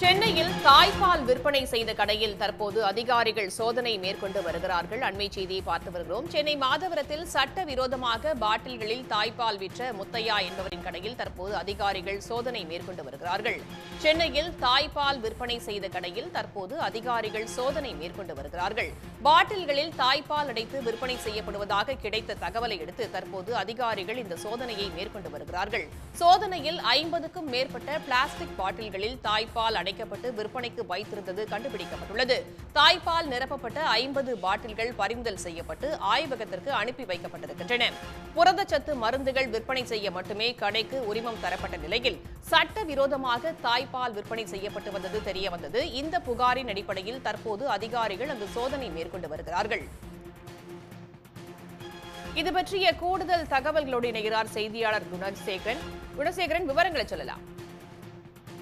சென்னையில் தாய்ப்பால் விற்பனை செய்த கடையில் தற்போது அதிகாரிகள் சோதனை மேற்கொண்டு வருகிறார்கள். அண்மை செய்தியை பார்த்து வருகிறோம். சென்னை மாதவரத்தில் சட்டவிரோதமாக பாட்டில்களில் தாய்ப்பால் விற்ற முத்தையா என்பவரின் கடையில் தற்போது அதிகாரிகள் சோதனை மேற்கொண்டு வருகிறார்கள். சென்னையில் தாய்ப்பால் விற்பனை செய்த கடையில் தற்போது அதிகாரிகள் சோதனை மேற்கொண்டு வருகிறார்கள். பாட்டில்களில் தாய்ப்பால் அடைத்து விற்பனை செய்யப்படுவதாக கிடைத்த தகவலை அடுத்து தற்போது அதிகாரிகள் இந்த சோதனையை மேற்கொண்டு வருகிறார்கள். சோதனையில் ஐம்பதுக்கும் மேற்பட்ட பிளாஸ்டிக் பாட்டில்களில் தாய்ப்பால் அடைக்கப்பட்டு விற்பனைக்கு வைத்திருந்தது கண்டுபிடிக்கப்பட்டுள்ளது. தாய்ப்பால் நிரப்பப்பட்ட ஐம்பது பாட்டில்கள் பறிமுதல் செய்யப்பட்டு ஆய்வகத்திற்கு அனுப்பி வைக்கப்பட்டிருக்கின்றன. புரதச்சத்து மருந்துகள் விற்பனை செய்ய மட்டுமே கடைக்கு உரிமம் தரப்பட்ட நிலையில் சட்டவிரோதமாக தாய்ப்பால் விற்பனை செய்யப்பட்டு வந்தது தெரியவந்தது இந்த புகாரின் அடிப்படையில் தற்போது அதிகாரிகள் அங்கு சோதனை மேற்கொண்டு வருகிறார்கள். இது பற்றிய கூடுதல் தகவல்களோடு இணைகிறார் செய்தியாளர் குணசேகரன். குணசேகரன் விவரங்களை சொல்லலாம்.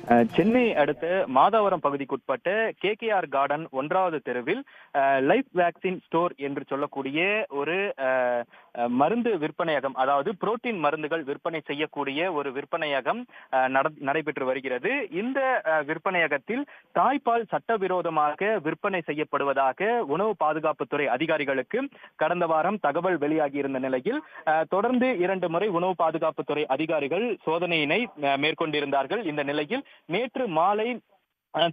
சென்னை அடுத்த மாதாவரம் பகுதிக்குட்பட்ட கே கே ஆர் கார்டன் ஒன்றாவது தெருவில் லைஃப் வேக்சின் ஸ்டோர் என்று சொல்லக்கூடிய ஒரு மருந்து விற்பனையகம் அதாவது புரோட்டீன் மருந்துகள் விற்பனை செய்யக்கூடிய ஒரு விற்பனையகம் நடைபெற்று வருகிறது. இந்த விற்பனையகத்தில் தாய்ப்பால் சட்டவிரோதமாக விற்பனை செய்யப்படுவதாக உணவு பாதுகாப்புத்துறை அதிகாரிகளுக்கு கடந்த வாரம் தகவல் வெளியாகி இருந்த நிலையில் தொடர்ந்து இரண்டு முறை உணவு பாதுகாப்புத்துறை அதிகாரிகள் சோதனையினை அஹ், மேற்கொண்டிருந்தார்கள். இந்த நிலையில் நேற்று மாலை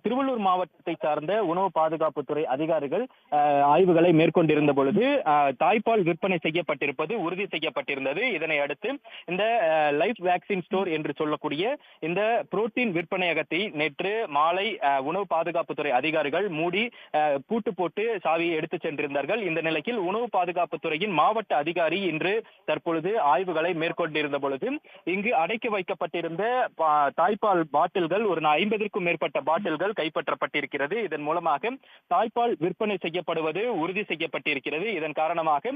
திருவள்ளூர் மாவட்டத்தை சார்ந்த உணவு பாதுகாப்புத்துறை அதிகாரிகள் ஆய்வுகளை மேற்கொண்டிருந்த பொழுது தாய்ப்பால் விற்பனை செய்யப்பட்டிருப்பது உறுதி செய்யப்பட்டிருந்தது. இதனை அடுத்து இந்த லைஃப் வேக்சின் ஸ்டோர் என்று சொல்லக்கூடிய இந்த புரோட்டீன் விற்பனையகத்தை நேற்று மாலை உணவு பாதுகாப்புத்துறை அதிகாரிகள் மூடி பூட்டு போட்டு சாவியை எடுத்துச் சென்றிருந்தார்கள். இந்த நிலையில் உணவு பாதுகாப்புத்துறையின் மாவட்ட அதிகாரி இன்று தற்பொழுது ஆய்வுகளை மேற்கொண்டிருந்த பொழுது இங்கு அடைக்கி வைக்கப்பட்டிருந்த பா- தாய்ப்பால் பாட்டில்கள் ஒரு ஐம்பதற்கும் மேற்பட்ட பாட்டில் பாட்டில்கள் கைப்பற்றப்பட்டிருக்கிறது. இதன் மூலமாக தாய்ப்பால் விற்பனை செய்யப்படுவது உறுதி செய்யப்பட்டிருக்கிறது. இதன் காரணமாக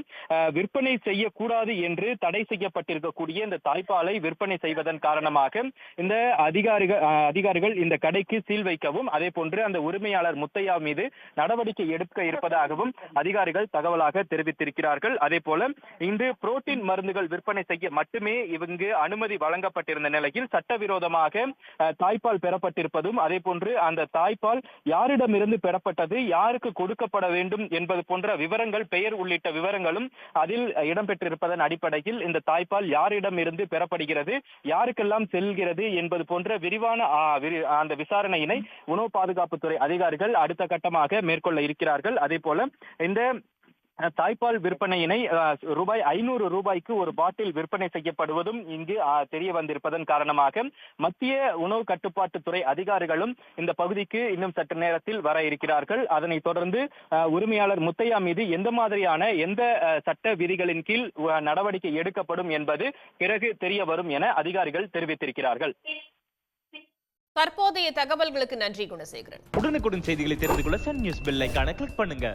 விற்பனை செய்யக்கூடாது என்று தடை செய்யப்பட்டிருக்கக்கூடிய இந்த தாய்ப்பாலை விற்பனை செய்வதன் காரணமாக இந்த அதிகாரிகள் அதிகாரிகள் இந்த கடைக்கு சீல் வைக்கவும் அதே போன்று அந்த உரிமையாளர் முத்தையா மீது நடவடிக்கை எடுக்க இருப்பதாகவும் அதிகாரிகள் தகவலாக தெரிவித்திருக்கிறார்கள். அதே போல இன்று புரோட்டீன் மருந்துகள் விற்பனை செய்ய மட்டுமே இவங்கு அனுமதி வழங்கப்பட்டிருந்த நிலையில் சட்டவிரோதமாக தாய்ப்பால் பெறப்பட்டிருப்பதும் அதே போன்று அந்த தாய்ப்பால் யாரிடமிருந்து பெறப்பட்டது யாருக்கு கொடுக்கப்பட வேண்டும் என்பது போன்ற விவரங்கள் பெயர் உள்ளிட்ட விவரங்களும் அதில் இடம்பெற்றிருப்பதன் அடிப்படையில் இந்த தாய்ப்பால் யாரிடமிருந்து பெறப்படுகிறது யாருக்கெல்லாம் செல்கிறது என்பது போன்ற விரிவான அந்த விசாரணையினை உணவு பாதுகாப்புத்துறை அதிகாரிகள் அடுத்த கட்டமாக மேற்கொள்ள இருக்கிறார்கள். அதே போல இந்த தாய்ப்பால் விற்பனையினை ரூபாய் ஐநூறு ரூபாய்க்கு ஒரு பாட்டில் விற்பனை செய்யப்படுவதும் இங்கு தெரிய வந்திருப்பதன் காரணமாக மத்திய உணவு கட்டுப்பாட்டுத்துறை அதிகாரிகளும் இந்த பகுதிக்கு இன்னும் சற்று நேரத்தில் வர இருக்கிறார்கள். அதனைத் தொடர்ந்து உரிமையாளர் முத்தையா மீது எந்த மாதிரியான எந்த சட்ட விதிகளின் கீழ் நடவடிக்கை எடுக்கப்படும் என்பது பிறகு தெரிய வரும் என அதிகாரிகள் தெரிவித்திருக்கிறார்கள். தற்போதைய தகவல்களுக்கு நன்றி குணசேகரன். உடனுக்குடன் செய்திகளை தெரிந்து கொள்ள சன் நியூஸ் பெல் கிளிக் பண்ணுங்க.